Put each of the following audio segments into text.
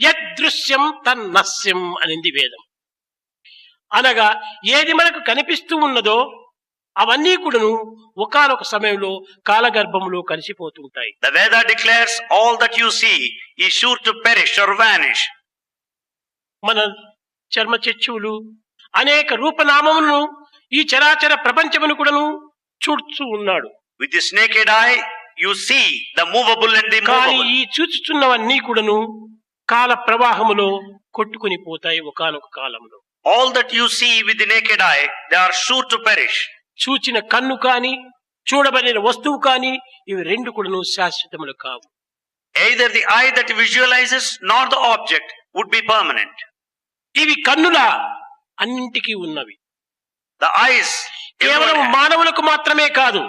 యదృశ్యం తన్నస్యం అనింది వేదం అనగా ఏది మనకు కనిపిస్తూ ఉన్నదో అవన్నీ కూడాను ఒకానొక సమయంలో కాలగర్భంలో కలిసిపోతుంటాయి The Veda declares all that you see is sure to perish or vanish. మన చర్మ చచ్చువులు అనేక రూపనామములను ఈ చరాచర ప్రపంచమును కూడాను చూడుతూ ఉన్నాడు this naked eye, you see the movable and the కానీ immovable. ఈ చూచుచున్నవన్నీ కూడాను కాల ప్రవాహములో కొట్టుకుని పోతాయి ఒకనొక కాలంలో all that you see with naked eye they are sure to perish చూచిన కన్ను కాని చూడబడిన వస్తువు కాని ఇవి రెండు కూడాను శాశ్వతములు కావు. Either the eye that visualizes not the object would be permanent ఇవి కన్నుల అన్నింటికి ఉన్నవి. ద ఐస్ కేవలం మానవులకు మాత్రమే కాదు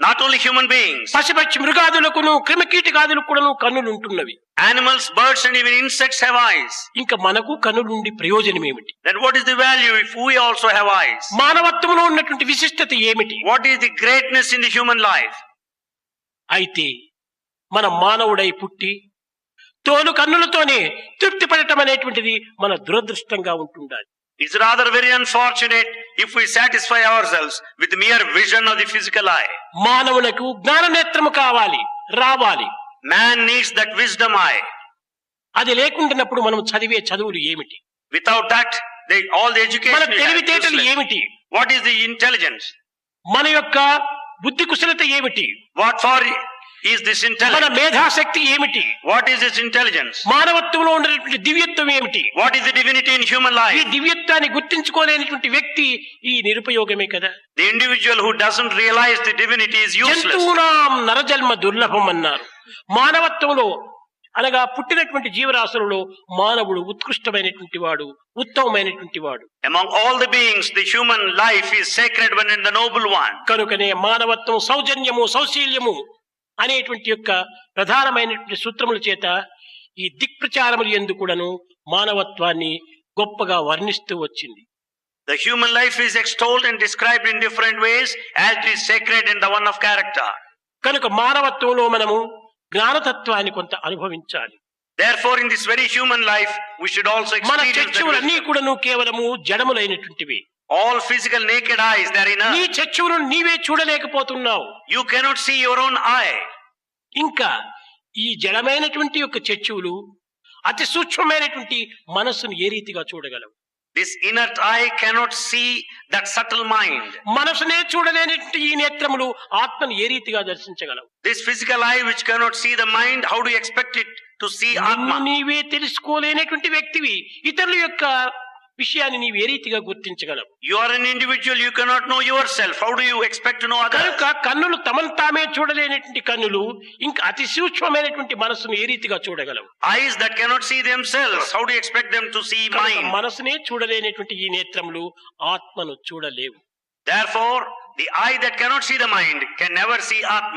not only human beings, పశుపక్షి మృగాదులకును క్రిమికీటకాదులకు కూడాను కన్నులు ఉంటున్నవి animals, birds, and even insects have eyes. ఇంకా మనకు కన్నుల నుండి ప్రయోజనం ఏమిటి Then what is the value if we also have eyes? మానవత్వంలో ఉన్నటువంటి విశిష్టత ఏమిటి What is the greatness in the human life? అయితే మన మానవుడై పుట్టి తోలు కన్నులతోనే తృప్తి పడటం అనేటువంటిది మన దురదృష్టంగా ఉంటుండాలి It's rather very if we satisfy ourselves with mere vision of the physical eye మానవులకు జ్ఞాన నేత్రము కావాలి రావాలి. Man needs that wisdom eye అది లేకుంటున్నప్పుడు మనం చదివే చదువులు ఏమిటి? Without that they all the education తెలివితేటలు ఏమిటి? వాట్ ఇస్ ది ఇంటెలిజెన్స్ మన యొక్క బుద్ధి కుశలత ఏమిటి? వాట్ ఫర్ is this మన? మేధాశక్తి ఏమిటి What is this intelligence? మానవత్వంలో ఉన్నటువంటి దివ్యత్వం ఏమిటి What is the divinity in human ఈ life? దివ్యత్వాన్ని గుర్తించుకోలేనటువంటి వ్యక్తి ఈ నిరుపయోగమే కదా The individual who doesn't realize the divinity is useless. జంతువునాం నరజన్మ దుర్లభం అన్నారు మానవత్వంలో అనగా పుట్టినటువంటి జీవరాశులలో మానవుడు ఉత్కృష్టమైనటువంటి వాడు ఉత్తమమైనటువంటి వాడు Among all the beings, the human life is sacred one and the noble one. కనుకనే మానవత్వం సౌజన్యము సౌశీల్యము అనేటువంటి యొక్క ప్రధానమైనటువంటి సూత్రముల చేత ఈ దిక్ప్రచారములు ఎందు కూడాను మానవత్వాన్ని గొప్పగా వర్ణిస్తూ వచ్చింది The human life is extolled and described in different ways as it is sacred and the one of character. కనుక మానవత్వంలో మనము జ్ఞానతత్వాన్ని కొంత అనుభవించాలి Therefore, in this very human life, we should also మన experience that చర్చవులన్నీ. కూడాను కేవలము జడములైనటువంటివి all physical naked eyes they are in నీ. చర్చవులను నీవే చూడలేకపోతున్నావు You cannot see your own eye. ఇంకా ఈ జడమైనటువంటి యొక్క చర్చవులు అతి సూక్ష్మమైనటువంటి మనస్సును ఏ రీతిగా చూడగలవు This inert eye cannot see that subtle mind. మనసునే చూడలేనటువంటి ఈ నేత్రములు ఆత్మను ఏ రీతిగా దర్శించగలవు eye which cannot see the mind, how do you expect it to see నిన్ను Atma? నీవే తెలుసుకోలేనటువంటి వ్యక్తివి ఇతరుల యొక్క విషయాన్ని నీవు ఏ రీతిగా గుర్తించగలవు? You are an individual you cannot know yourself how do you expect know కనుక కన్నులు తమను తామే చూడలేనటువంటి కన్నులు ఇంకా అతి సూక్ష్మమైనటువంటి మనసును ఏ రీతిగా చూడగలవు? Eyes that cannot see themself how do expect them to see mind మనసునే చూడలేనటువంటి ఈ నేత్రములు ఆత్మను చూడలేవు. Therefore the eye that cannot see the mind can never see ఆత్మ